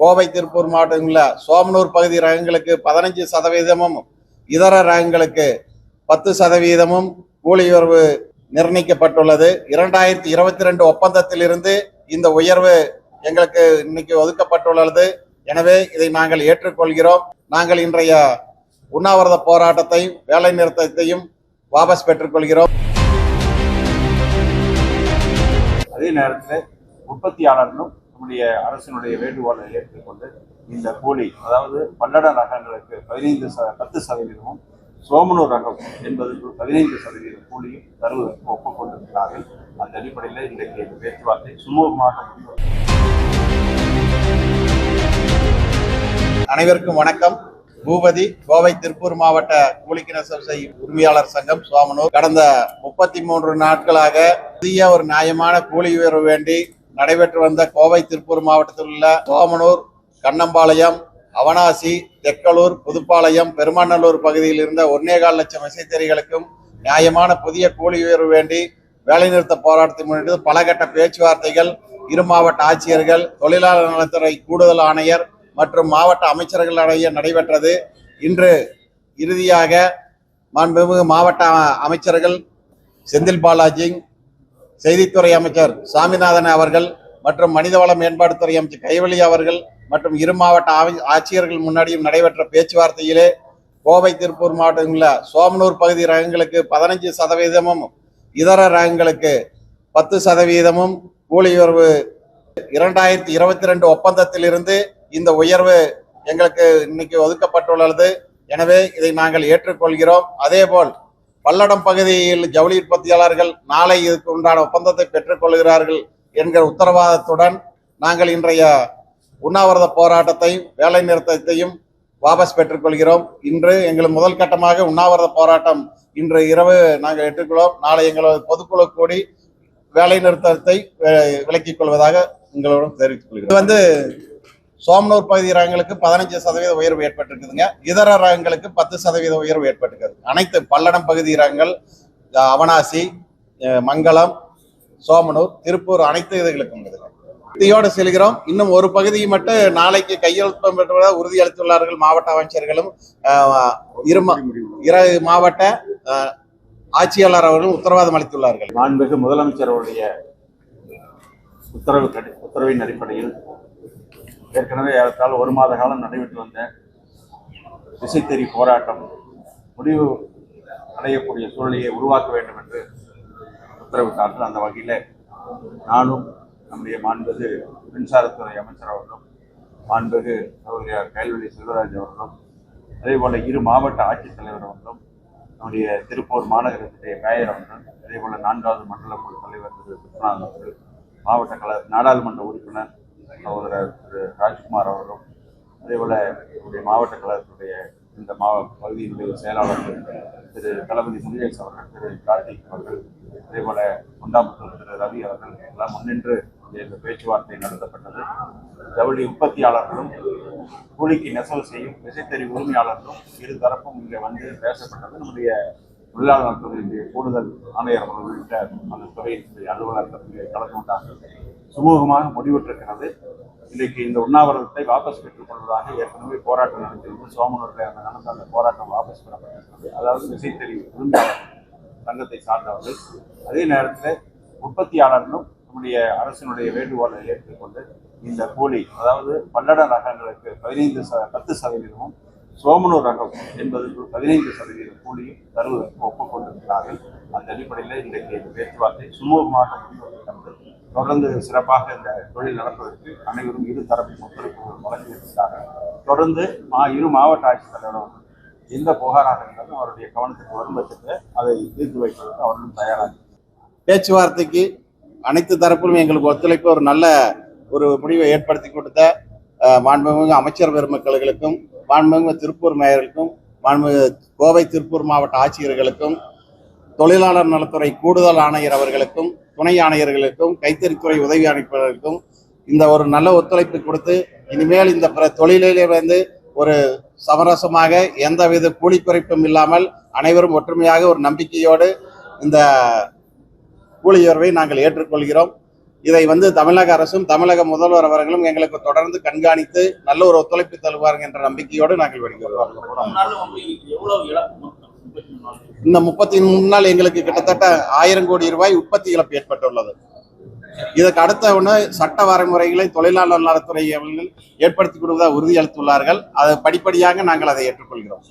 கோவை திருப்பூர் மாவட்டங்களில் சோமனூர் பகுதி ரகங்களுக்கு பதினஞ்சு சதவீதமும் இதர ரகங்களுக்கு பத்து சதவீதமும் கூலி உயர்வு நிர்ணயிக்கப்பட்டுள்ளது. இரண்டாயிரத்தி இருபத்தி ரெண்டு ஒப்பந்தத்திலிருந்து இந்த உயர்வு எங்களுக்கு இன்னைக்கு ஒதுக்கப்பட்டுள்ளது. எனவே இதை நாங்கள் ஏற்றுக்கொள்கிறோம். நாங்கள் இன்றைய உண்ணாவிரத போராட்டத்தையும் வேலை நிறுத்தத்தையும் வாபஸ் பெற்றுக்கொள்கிறோம். அதே நேரத்தில் உற்பத்தியாளர்களும் நம்முடைய அரசினுடைய வேண்டுகோளை ஏற்றுக்கொண்டு இந்த கூலி அதாவது பல்லட ரகங்களுக்கு பதினைந்து ச பத்து சதவீதமும் சோமனூர் ரகம் என்பதற்கு பதினைந்து சதவீதம் கூலியும் தருவதற்கு ஒப்புக்கொண்டிருக்கிறார்கள். அந்த அடிப்படையில் இன்றைக்கு இந்த பேச்சுவார்த்தை சுமூகமாக அனைவருக்கும் வணக்கம். பூபதி கோவை திருப்பூர் மாவட்ட கூலிக்கிண சபை உரிமையாளர் சங்கம் சோமனூர். கடந்த முப்பத்தி மூன்று நாட்களாக புதிய ஒரு நியாயமான கூலி உயர்வு வேண்டி நடைபெற்று வந்த கோவை திருப்பூர் மாவட்டத்தில் உள்ள சோமனூர் கண்ணம்பாளையம் அவனாசி தெக்கலூர் புதுப்பாளையம் பெருமாநல்லூர் பகுதியில் இருந்த ஒன்னேகால் லட்சம் விசைத்தறிகளுக்கும் நியாயமான புதிய கூலி உயர்வு வேண்டி வேலைநிறுத்த போராட்டத்தை முன்னிட்டு பலகட்ட பேச்சுவார்த்தைகள் இரு மாவட்ட ஆட்சியர்கள் தொழிலாளர் நலத்துறை கூடுதல் ஆணையர் மற்றும் மாவட்ட அமைச்சர்களிடையே நடைபெற்றது. இன்று இறுதியாக மாண்புமிகு மாவட்ட அமைச்சர்கள் செந்தில் பாலாஜிங் செய்தித்துறை அமைச்சர் சாமிநாதன் அவர்கள் மற்றும் மனிதவள மேம்பாட்டுத்துறை அமைச்சர் கைவழி அவர்கள் மற்றும் இரு மாவட்ட ஆவி- ஆட்சியர்கள் முன்னாடியும் நடைபெற்ற பேச்சுவார்த்தையிலே கோவை திருப்பூர் மாவட்டங்களில் சோமனூர் பகுதி ரகங்களுக்கு பதினஞ்சு சதவீதமும் இதர ரகங்களுக்கு பத்து சதவீதமும் கூலி உயர்வு இரண்டாயிரத்தி இருபத்தி ரெண்டு ஒப்பந்தத்திலிருந்து இந்த உயர்வு எங்களுக்கு இன்னைக்கு ஒதுக்கப்பட்டுள்ளது. எனவே இதை நாங்கள் ஏற்றுக்கொள்கிறோம். அதேபோல் பல்லடம் பகுதியில் ஜவுளி உற்பத்தியாளர்கள் நாளை இதுக்கு உண்டான ஒப்பந்தத்தை பெற்றுக்கொள்கிறார்கள் என்கிற உத்தரவாதத்துடன் நாங்கள் இன்றைய உண்ணாவிரத போராட்டத்தையும் வேலை நிறுத்தத்தையும் வாபஸ் பெற்றுக்கொள்கிறோம் இன்று எங்கள் முதல் கட்டமாக உண்ணாவிரத போராட்டம் இன்று இரவு நாங்கள் ஏற்றுக்கொள்வோம் நாளை எங்களது பொதுக்குழு கூடி வேலை நிறுத்தத்தை விலக்கிக் கொள்வதாக எங்களோட தெரிவித்துக் கொள்கிறோம். இது வந்து சோமனூர் பகுதி ரகங்களுக்கு பதினஞ்சு சதவீத உயர்வு ஏற்பட்டிருக்குதுங்க. இதர ரகங்களுக்கு பத்து சதவீத உயர்வு ஏற்பட்டிருக்குது. அனைத்து பல்லடம் பகுதி ரகங்கள் அவனாசி மங்களம் சோமனூர் திருப்பூர் அனைத்து இதுகளுக்கும் இருக்குதுங்க செல்கிறோம். இன்னும் ஒரு பகுதியை மட்டும் நாளைக்கு கையெழுத்தம் உறுதி உறுதியளித்துள்ளார்கள் மாவட்ட அமைச்சர்களும் இரு இரு மாவட்ட ஆட்சியாளர் அவர்களும் உத்தரவாதம் அளித்துள்ளார்கள். மாண்புமிகு முதலமைச்சர் அவருடைய உத்தரவு உத்தரவின் அடிப்படையில் ஏற்கனவே ஏறத்தால் ஒரு மாத காலம் நடைபெற்று வந்த திசைத்தறி போராட்டம் முடிவு அடையக்கூடிய சூழ்நிலையை உருவாக்க வேண்டும் என்று உத்தரவிட்டார்கள். அந்த வகையில் நானும் நம்முடைய மாண்புகு மின்சாரத்துறை அமைச்சர் அவர்களும் மாண்புகு அவருடைய கைல்வெளி செல்வராஜ் அவர்களும் அதே போல் இரு மாவட்ட ஆட்சித்தலைவர் அவர்களும் நம்முடைய திருப்பூர் மாநகரத்துடைய மேயர் அவர்கள் அதே போல் நான்காவது மண்டல குழு தலைவர் திரு விஸ்வநாதன் அவர்கள் மாவட்ட கல நாடாளுமன்ற உறுப்பினர் சகோதரர் திரு ராஜ்குமார் அவர்களும் அதே என்னுடைய மாவட்ட கழகத்துடைய இந்த மா பகுதியினுடைய செயலாளர்கள் திரு தளபதி முருகேஷ் அவர்கள் திரு கார்த்திக் அவர்கள் அதே குண்டாம்புத்தூர் திரு ரவி அவர்கள் எல்லாம் முன்னின்று இந்த பேச்சுவார்த்தை நடத்தப்பட்டது. ஜவுளி உற்பத்தியாளர்களும் கூலிக்கு நெசவு செய்யும் விசைத்தறி உரிமையாளர்களும் இரு தரப்பும் இங்கே வந்து பேசப்பட்டது. நம்முடைய தொழிலாளர் துறையினுடைய கூடுதல் ஆணையர் உள்ளிட்ட அந்த துறையினுடைய அலுவலர்கள் கலந்து கொண்டார்கள் சுமூகமாக முடிவுற்றிருக்கிறது. இன்றைக்கு இந்த உண்ணாவிரதத்தை வாபஸ் பெற்றுக் கொள்வதாக ஏற்கனவே போராட்டம் நடத்தியது சோமனூரில் அந்த நடந்த அந்த போராட்டம் வாபஸ் பெறப்பட்டிருக்கிறது. அதாவது விசைத்தறி விருந்தாளர்கள் சங்கத்தை சார்ந்தவர்கள். அதே நேரத்தில் உற்பத்தியாளர்களும் நம்முடைய அரசினுடைய வேண்டுகோளை ஏற்றுக்கொண்டு இந்த கூலி அதாவது பல்லட ரகங்களுக்கு பதினைந்து ச பத்து சதவீதமும் சோமனூர் ரகம் என்பதற்கு பதினைந்து சதவீதம் கூலியும் தருவதற்கு ஒப்புக்கொண்டிருக்கிறார்கள் அந்த அடிப்படையில் இன்றைக்கு இந்த பேச்சுவார்த்தை சுமூகமாக முடிந்திருக்கிறது தொடர்ந்து சிறப்பாக இந்த தொழில் நடப்பதற்கு அனைவரும் இரு தரப்பின் ஒத்துழைப்பு வழங்கியிருக்கிறார்கள் தொடர்ந்து மா இரு மாவட்ட ஆட்சித்தலைவரும் எந்த புகாராக இருந்தாலும் அவருடைய கவனத்துக்கு வரும் பட்சத்தில் அதை தீர்த்து வைப்பதற்கு அவர்களும் தயாராக பேச்சுவார்த்தைக்கு அனைத்து தரப்பிலும் எங்களுக்கு ஒத்துழைப்பு ஒரு நல்ல ஒரு முடிவை ஏற்படுத்தி கொடுத்த மாண்புமிகு அமைச்சர் பெருமக்களுக்கும் மாண்புமிகு திருப்பூர் மேயருக்கும் மாண்புமிகு கோவை திருப்பூர் மாவட்ட ஆட்சியர்களுக்கும் தொழிலாளர் நலத்துறை கூடுதல் ஆணையர் அவர்களுக்கும் துணை ஆணையர்களுக்கும் கைத்தறித்துறை உதவி அமைப்பாளர்களுக்கும் இந்த ஒரு நல்ல ஒத்துழைப்பு கொடுத்து இனிமேல் இந்த பிற தொழிலிலே வந்து ஒரு சமரசமாக எந்தவித கூலி குறைப்பும் இல்லாமல் அனைவரும் ஒற்றுமையாக ஒரு நம்பிக்கையோடு இந்த கூலி உயர்வை நாங்கள் ஏற்றுக்கொள்கிறோம். இதை வந்து தமிழக அரசும் தமிழக முதல்வர் அவர்களும் எங்களுக்கு தொடர்ந்து கண்காணித்து நல்ல ஒரு ஒத்துழைப்பு தருவார்கள் என்ற நம்பிக்கையோடு நாங்கள் வெளியிடுவோம் இந்த முப்பத்தி மூணு நாள் எங்களுக்கு கிட்டத்தட்ட ஆயிரம் கோடி ரூபாய் உற்பத்தி இழப்பு ஏற்பட்டுள்ளது. இதற்கு அடுத்த ஒன்று சட்ட வரைமுறைகளை தொழிலாளர் நலத்துறை ஏற்படுத்திக் ஏற்படுத்தி கொடுவதாக உறுதியளித்துள்ளார்கள். அதை படிப்படியாக நாங்கள் அதை ஏற்றுக்கொள்கிறோம்.